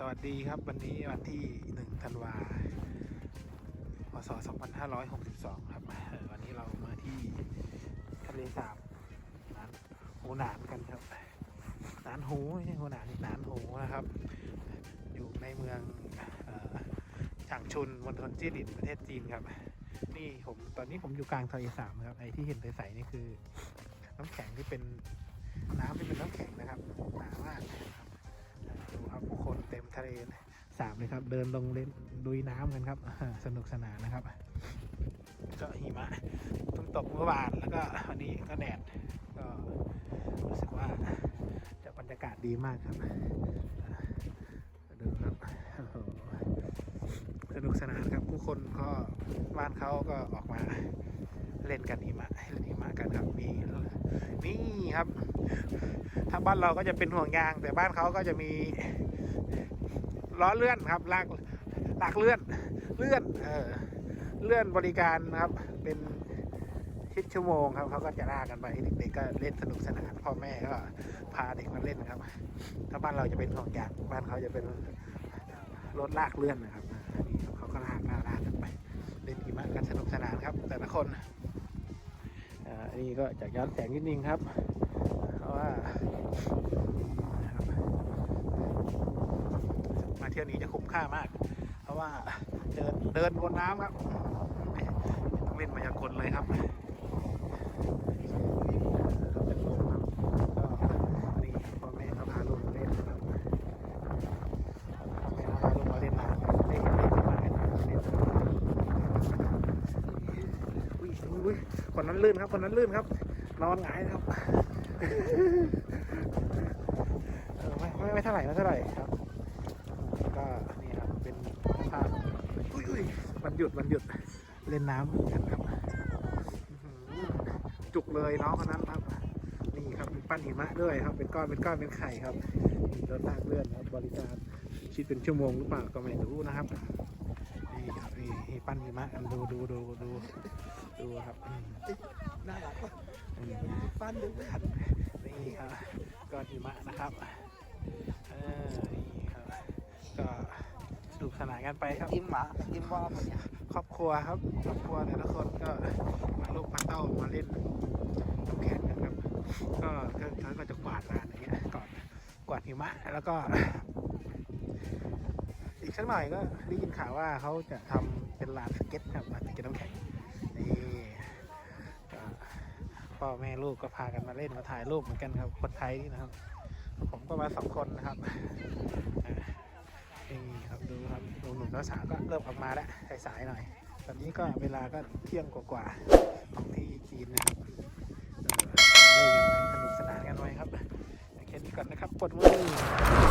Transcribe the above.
สวัสดีครับวันนี้วันที่ 1 ธันวาพศ 2562 ครับ วันนี้เรามาที่ทะเลสาบนานหูหนานกันครับนานหูไม่ใช่หูหนานนี่หนานหูนะครับ อยู่ในเมืองอฉางชุนมณฑลจีหลินประเทศจีนครับ นี่ผมตอนนี้ผมอยู่กลางทะเลสาบครับไอที่เห็นใสๆนี่คือ น้ำแข็งที่เป็นน้ำที่เป็นน้ำแข็ง สาบเลยครับ เดินลงเล่นดุยน้ำกันครับ สนุกสนานนะครับ ก็หิมะเพิ่งตกเมื่อวานแล้วก็วันนี้ก็แดดก็รู้สึกว่าจะบรรยากาศดีมากครับดูครับสนุกสนานครับผู้คนก็บ้านเขาก็ออกมาเล่นกันหิมะเล่นหิมะกันครับมีนี่ครับทาบ้านเราก็จะเป็นห่วงยาง แต่บ้านเขาก็จะมี ล้อเลื่อนครับลากลากเลื่อนเลื่อนเออเลื่อนบริการนะครับ เป็นชิดชั่วโมงครับเขาก็จะลากกันไปเด็กๆก็เล่นสนุกสนานพ่อแม่ก็พาเด็กมาเล่นครับถ้าบ้านเราจะเป็นห่วงยางบ้านเขาจะเป็นรถลากเลื่อนนะครับนี่เขาก็ลากลากลากกันไปเล่นหิมะกันสนุกสนานครับ แต่ละคนอันนี้ก็จากย้อนแสงนิดนึงครับ เพราะว่านะครับมาเที่ยวนี้จะคุ้มค่ามาก เพราะว่าเดินเดินบนน้ำครับต้องเล่นมายากลเลยครับเป็นลมครับก็นี่พ่อแม่เขาพาลูกมาเล่นนะครับต้องมาลุ้นเล่นมาอุ้ยคนนั้นลื่นครับคนนั้นลื่นครับ นอนหงายครับไม่ไม่เท่าไหร่ไม่เท่าไหร่ครับ ก็นี่ครับ เป็นภาพอุ้ยอุ้ยวัน หยุดวันหยุดเล่นน้ำกันครับอื้อหือจุกเลยน้องคนนั้นครับ นี่ครับมีปั้นหิมะด้วยครับ เป็นก้อนเป็นก้อนเป็นไข่ครับมีรถลากเลื่อนครับบริการคิดเป็นชั่วโมงหรือเปล่าก็ไม่รู้นะครับนี่ครับนี่นี่ปั้นหิมะกันดูดูดูดูดูครับอืมน่ารักปะอืมปั้นดูครับนี่ครับก้อนหิมะนะครับเออนี่ครับก็สนุ กสนานกันไปครับ กินหมากินว่ามันเนี่ยครอบครัวครับครอบครัวแต่ละคนก็มาลูกมาเต้ามาเล่นน้ำแข็งกันครับก็ก็เขาก็จะกวาดลานอย่างเงี้ยก่อนกวาดหิมะแล้วก็ อีกสักหน่อยก็ได้ยินข่าวว่าเขาจะทำเป็นลานสเก็ตครับลานสเก็ตน้ำแข็งนี่ก็พ่อแม่ลูกก็พากันมาเล่นมาถ่ายรูปเหมือนกันครับ คนไทยนี่นะครับ ผมก็มาสองคนนะครับอ่า นี่ครับดูครับดูหนุ่มๆสาวก็เริ่มออกมาแล้วสายๆหน่อย ตอนนี้ก็เวลาก็เที่ยงกว่าๆของที่จีนนะครับเออเล่นกันไปสนุกสนานกันไว้ครับแค่นี้ก่อนนะครับปวดมือ